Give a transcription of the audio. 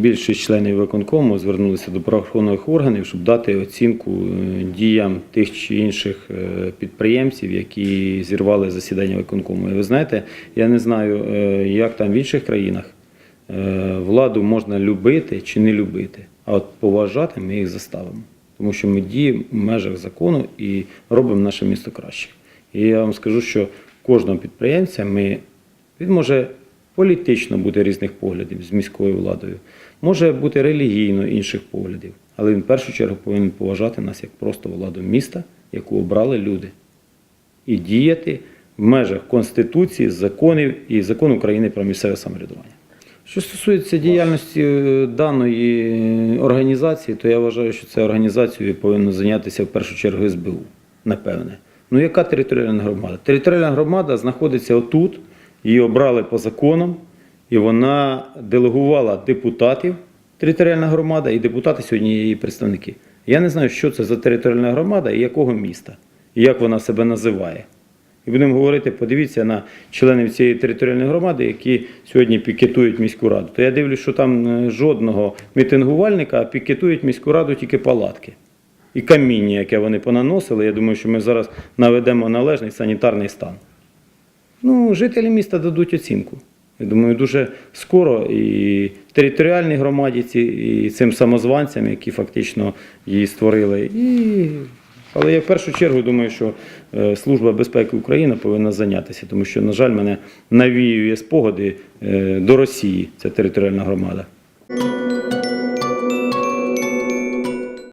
Більшість членів виконкому звернулися до правоохоронних органів, щоб дати оцінку е, діям тих чи інших е, підприємців, які зірвали засідання виконкому. І ви знаєте, я не знаю, е, як там в інших країнах владу можна любити чи не любити, а от поважати ми їх заставимо. Тому що ми діємо в межах закону і робимо наше місто краще. І я вам скажу, що кожного підприємця ми він може політично бути різних поглядів з міською владою, може бути релігійно інших поглядів, але він в першу чергу повинен поважати нас як просто владу міста, яку обрали люди, і діяти в межах Конституції, законів і закону України про місцеве самоврядування. Що стосується діяльності е, даної організації, то я вважаю, що це організацією повинно зайнятися в першу чергу СБУ, напевне. Ну яка територіальна громада? Територіальна громада знаходиться отут, її обрали по законам, і вона делегувала депутатів, територіальна громада, і депутати сьогодні її представники. Я не знаю, що це за територіальна громада і якого міста, і як вона себе називає. І будемо говорити, подивіться на членів цієї територіальної громади, які сьогодні пікетують міську раду. То я дивлюсь, що там е, жодного мітингувальника, а пікетують міську раду тільки палатки. І каміння, яке вони понаносили, я думаю, що ми зараз наведемо належний санітарний стан. Ну, жителі міста дадуть оцінку. Я думаю, дуже скоро і територіальній громаді, і цим самозванцям, які фактично її створили. І... Але я в першу чергу думаю, що е, Служба безпеки України повинна зайнятися, тому що, на жаль, мене навіює спогади е, до Росії, ця територіальна громада.